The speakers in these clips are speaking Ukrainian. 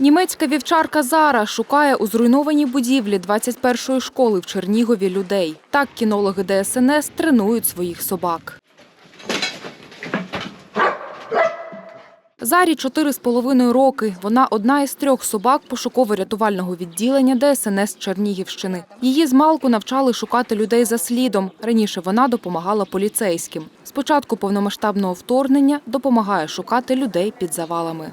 Німецька вівчарка Зара шукає у зруйнованій будівлі 21-ї школи в Чернігові людей. Так кінологи ДСНС тренують своїх собак. Зарі чотири з половиною роки. Вона одна із трьох собак пошуково-рятувального відділення ДСНС Чернігівщини. Її змалку навчали шукати людей за слідом. Раніше вона допомагала поліцейським. З початку повномасштабного вторгнення допомагає шукати людей під завалами.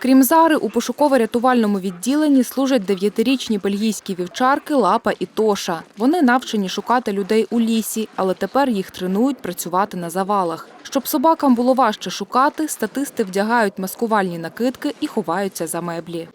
Крім Зари, у пошуково-рятувальному відділенні служать дев'ятирічні бельгійські вівчарки Лапа і Тоша. Вони навчені шукати людей у лісі, але тепер їх тренують працювати на завалах. Щоб собакам було важче шукати, статисти вдягають маскувальні накидки і ховаються за меблі.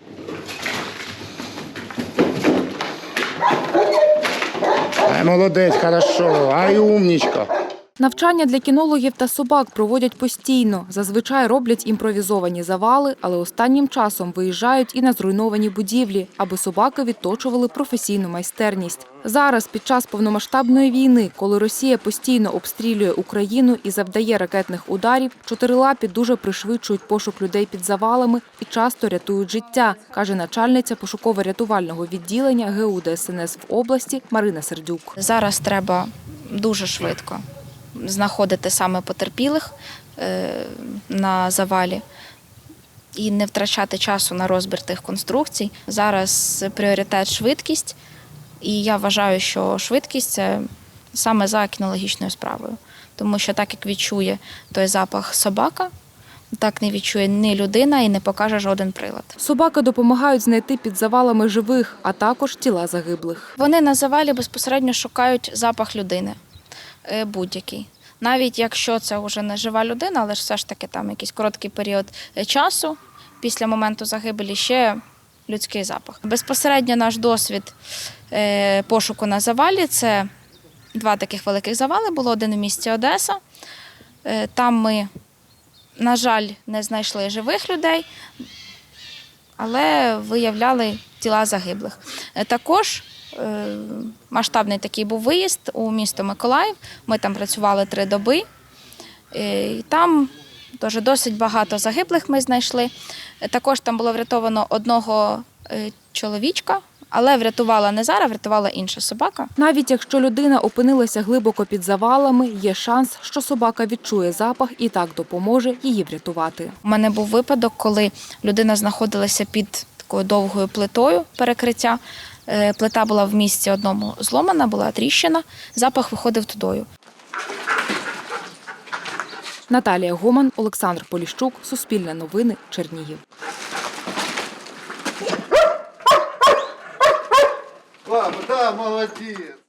Молодець, хорошо, ай, умнічка. Навчання для кінологів та собак проводять постійно. Зазвичай роблять імпровізовані завали, але останнім часом виїжджають і на зруйновані будівлі, аби собаки відточували професійну майстерність. Зараз, під час повномасштабної війни, коли Росія постійно обстрілює Україну і завдає ракетних ударів, чотирилапі дуже пришвидшують пошук людей під завалами і часто рятують життя, каже начальниця пошуково-рятувального відділення ГУ ДСНС в області Марина Сердюк. Зараз треба дуже швидко знаходити саме потерпілих е, на завалі і не втрачати часу на розбір тих конструкцій. Зараз пріоритет швидкість, і я вважаю, що швидкість це саме за кінологічною справою. Тому що так як відчує той запах собака, так не відчує ні людина і не покаже жоден прилад. Собаки допомагають знайти під завалами живих, а також тіла загиблих. Вони на завалі безпосередньо шукають запах людини будь-який. Навіть якщо це вже не жива людина, але ж все ж таки там якийсь короткий період е, часу після моменту загибелі ще людський запах. Безпосередньо наш досвід е, пошуку на завалі це два таких великих завали. Було один в місті Одеса. Е, Там ми, на жаль, не знайшли живих людей, але виявляли тіла загиблих. Е, Також е, масштабний такий був виїзд у місто Миколаїв. Ми там працювали три доби. Е, І там теж досить багато загиблих ми знайшли. Е, Також там було врятовано одного е, чоловічка, але врятувала не Зара, врятувала інша собака. Навіть якщо людина опинилася глибоко під завалами, є шанс, що собака відчує запах і так допоможе її врятувати. У мене був випадок, коли людина знаходилася під такою довгою плитою перекриття. Е, Плита була в місці одному зломана, була тріщина, запах виходив тудою. Наталія Гоман, Олександр Поліщук, Суспільне новини, Чернігів. Папа, да, молодец.